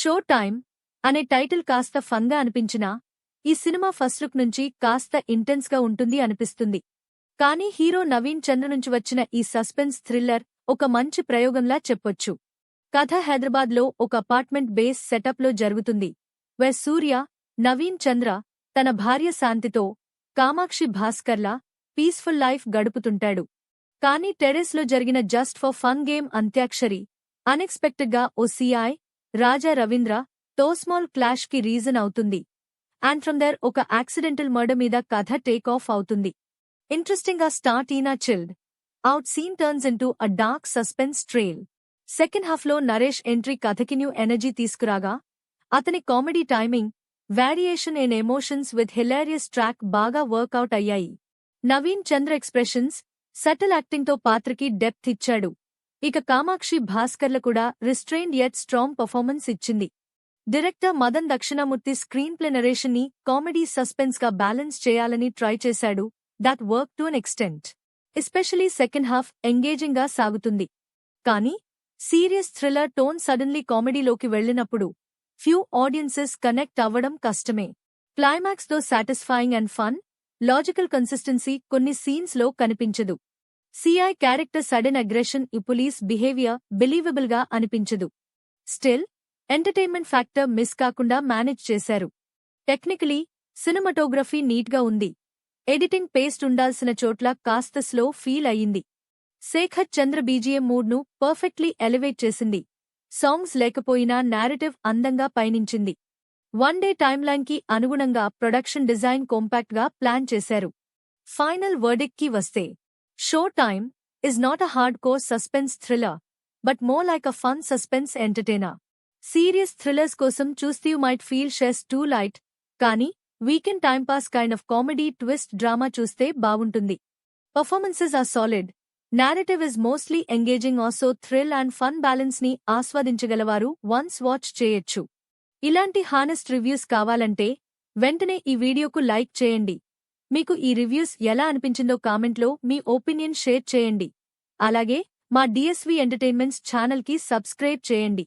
Show time అనే title కాస్త ఫన్గా అనిపించినా ఈ సినిమా ఫస్ట్ లుక్ నుంచి కాస్త ఇంటెన్స్గా ఉంటుంది అనిపిస్తుంది. కానీ హీరో నవీన్ చంద్ర నుంచి వచ్చిన ఈ సస్పెన్స్ థ్రిల్లర్ ఒక మంచి ప్రయోగంలా చెప్పొచ్చు. కథ హైదరాబాద్లో ఒక అపార్ట్మెంట్ బేస్ సెటప్లో జరుగుతుంది వే సూర్య నవీన్ చంద్ర తన భార్య శాంతితో కామాక్షి భాస్కర్లా పీస్ఫుల్ లైఫ్ గడుపుతుంటాడు. కానీ టెరెస్లో జరిగిన just for fun game antakshari అన్ఎక్స్పెక్టెడ్గా ఓ సిఐ రాజా రవీంద్ర తోస్మాల్ క్లాష్కి రీజన్ అవుతుంది. అండ్ ఫ్రమ్ దర్ ఒక యాక్సిడెంటల్ మర్డర్ మీద కథ టేక్ ఆఫ్ అవుతుంది. ఇంట్రెస్టింగ్గా start ఈనా chilled. Out scene turns into a dark suspense trail. Second హాఫ్లో నరేష్ ఎంట్రీ కథకి న్యూ ఎనర్జీ తీసుకురాగా అతని comedy timing variation in emotions with hilarious track బాగా వర్కౌట్ అయ్యాయి. నవీన్ చంద్ర ఎక్స్ప్రెషన్స్ సటిల్ యాక్టింగ్తో పాత్రకి డెప్త్ ఇచ్చాడు. ఇక కామాక్షి భాస్కర్ల కూడా రిస్ట్రెయిన్డ్ యట్ స్ట్రాంగ్ పర్ఫార్మెన్స్ ఇచ్చింది. డైరెక్టర్ మదన్ దక్షిణామూర్తి స్క్రీన్ ప్లెనరేషన్ని కామెడీ సస్పెన్స్గా బ్యాలెన్స్ చేయాలని ట్రై చేశాడు. That work to an extent. Especially second half ఎంగేజింగ్గా సాగుతుంది. కానీ సీరియస్ థ్రిల్లర్ టోన్ సడన్లీ కామెడీలోకి వెళ్ళినప్పుడు ఫ్యూ ఆడియన్సెస్ కనెక్ట్ అవ్వడం కష్టమే. క్లైమాక్స్తో satisfying and fun logical consistency కొన్ని సీన్స్లో కనిపించదు. సిఐ క్యారెక్టర్ సడన్ అగ్రెషన్ ఈ పోలీస్ బిహేవియర్ బిలీవబుల్గా అనిపించదు. స్టిల్ ఎంటర్టైన్మెంట్ ఫ్యాక్టర్ మిస్ కాకుండా మేనేజ్ చేశారు. టెక్నికలీ సినిమాటోగ్రఫీ నీట్గా ఉంది. ఎడిటింగ్ పేస్ట్ ఉండాల్సిన చోట్ల కాస్త స్లో ఫీల్ అయ్యింది. శేఖర్ చంద్ర బీజీఎం మూడ్ను పర్ఫెక్ట్లీ ఎలివేట్ చేసింది. సాంగ్స్ లేకపోయినా నారేటివ్ అందంగా పయనించింది. వన్ డే టైమ్లైన్కి అనుగుణంగా ప్రొడక్షన్ డిజైన్ కాంపాక్ట్గా ప్లాన్ చేశారు. ఫైనల్ వర్డిక్కి వస్తే show time is not a hard core suspense thriller but more like a fun suspense entertainer serious thrillers కోసం చూస్తే might feel she's too light కానీ weekend timepass kind of comedy twist drama చూస్తే బాగుంటుంది performances are solid narrative is mostly engaging also thrill and fun బ్యాలెన్స్ని ఆస్వాదించగలవారు once watch చేయొచ్చు ఇలాంటి honest reviews కావాలంటే వెంటనే ఈ వీడియోకు లైక్ చేయండి మీకు ఈ రివ్యూస్ ఎలా అనిపించిందో కామెంట్లో మీ ఒపీనియన్ షేర్ చేయండి. అలాగే మా డిఎస్వి ఎంటర్టైన్మెంట్స్ ఛానల్కి సబ్స్క్రైబ్ చేయండి.